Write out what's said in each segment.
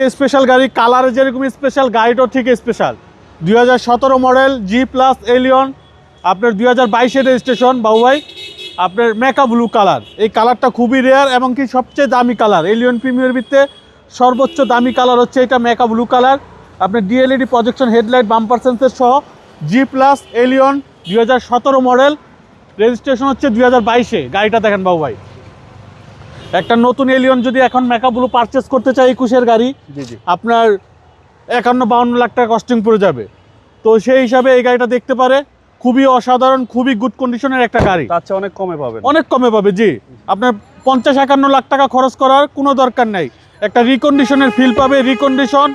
Special গাড়ি কালারে যেরকম স্পেশাল গাড়িটাও ঠিক স্পেশাল দুই হাজার সতেরো মডেল জি প্লাস এলিয়ন আপনার দুই হাজার বাইশের রেজিস্ট্রেশন বাবু ভাই। আপনার মেকা ব্লু কালার এই কালারটা খুবই রেয়ার এবং কি সবচেয়ে দামি কালার এলিয়ন প্রিমিয়ার ভিত্তে সর্বোচ্চ দামি কালার হচ্ছে এটা মেকা ব্লু কালার আপনার DLED projection headlight bumper sensor সহ জি প্লাস এলিয়ন দুই হাজার সতেরো মডেল রেজিস্ট্রেশন হচ্ছে দুই গাড়িটা দেখেন বাবু একটা নতুন এলিয়ন যদি এখন মেকা ব্লু পারচেস করতে চাই একুশের গাড়ি আপনার একান্ন বাউন্ন লাখ টাকা কস্টিং পড়ে যাবে। তো সেই হিসাবে এই গাড়িটা দেখতে পারে খুবই অসাধারণ খুবই গুড কন্ডিশনের একটা গাড়ি। আচ্ছা অনেক কমে পাবে অনেক কমে পাবে জি। আপনার পঞ্চাশ একান্ন লাখ টাকা খরচ করার কোনো দরকার নেই। একটা রিকন্ডিশনের ফিল পাবে রিকন্ডিশন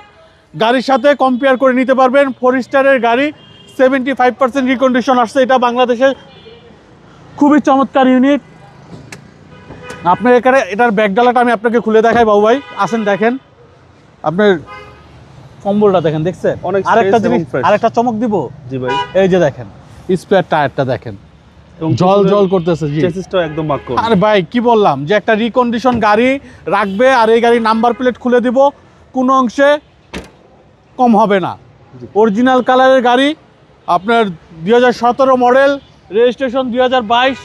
গাড়ির সাথে কম্পেয়ার করে নিতে পারবেন ফোর স্টারের গাড়ি সেভেন্টি ফাইভ পার্সেন্ট রিকন্ডিশন আসছে। এটা বাংলাদেশে খুবই চমৎকার ইউনিট আপনার এখানে এটার ব্যাগডালাটা আমি আপনাকে খুলে দেখাই বাবু ভাই। আসেন দেখেন। আপনার কম্বলটা দেখেন দেখছেন? অনেক আরেকটা জিনিস আরেকটা চমক দিব? জি ভাই। এই যে দেখেন স্পেয়ার টায়ারটা দেখেন। জল জল করতেছে জি। একদম বাক্য। আরে ভাই কি বললাম? যে একটা রিকন্ডিশন গাড়ি রাখবে আর এই গাড়ির নাম্বার প্লেট খুলে দিব কোনো অংশে কম হবে না। অরিজিনাল কালারের গাড়ি আপনার দুই হাজার সতেরো মডেল রেজিস্ট্রেশন দুই হাজার বাইশ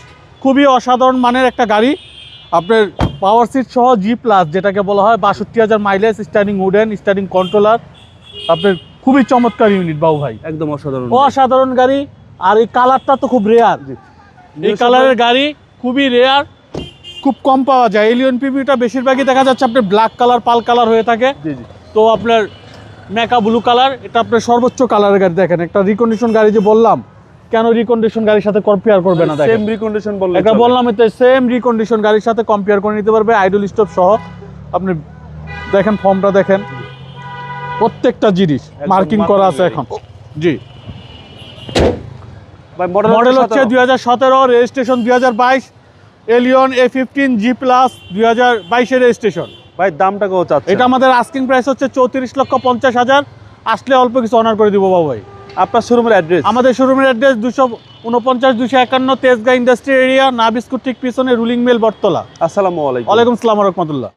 খুবই অসাধারণ মানের একটা গাড়ি। আপনার পাওয়ার সিট সহ জি প্লাস যেটাকে বলা হয় বাষট্টি হাজার mileage starting wooden starting controller আপনার খুবই চমৎকার ইউনিট বাবু ভাই। একদম অসাধারণ অসাধারণ গাড়ি। আর এই কালারটা তো খুব রেয়ার এই কালারের গাড়ি খুবই রেয়ার খুব কম পাওয়া যায়। এলিয়ন পিভিটা বেশিরভাগই দেখা যাচ্ছে আপনার ব্ল্যাক কালার পাল কালার হয়ে থাকে। তো আপনার মেকা ব্লু কালার এটা আপনার সর্বোচ্চ কালারের গাড়ি। দেখেন একটা রিকন্ডিশন গাড়ি যে বললাম কেন রিকন্ডিশন গাড়ির সাথে কম্পেয়ার করবে না সেম রিকন্ডিশন বললে একটা বললাম এতে সেম রিকন্ডিশন গাড়ির সাথে কম্পেয়ার করে নিতে পারবে আইডল স্টপ সহ। আপনি দেখেন ফর্মটা দেখেন। প্রত্যেকটা জিনিস মার্কিং করা আছে এখন। জি। মডেল মডেল হচ্ছে দুই হাজার সতেরো রেজিস্ট্রেশন দুই হাজার বাইশ Allion A fifteen G plus দুই হাজার বাইশের রেজিস্ট্রেশন ভাই দামটা কত এটা আমাদের আস্কিং প্রাইস হচ্ছে চৌত্রিশ লক্ষ পঞ্চাশ হাজার। আসলে অল্প কিছু অনার করে দিব বাবু ভাই। আপনার শোরুমের অ্যাড্রেস আমাদের শোরুমের অ্যাড্রেস দুশো উনপঞ্চাশ দুশো একান্ন তেজগাঁ ইন্ডাস্ট্রি এরিয়া না বিস্কুট ঠিক পিছনে রুলিং মেল বটতলা। আসসালামু আলাইকুম। ওয়ালাইকুম আসসালাম রহমতুল্লাহ।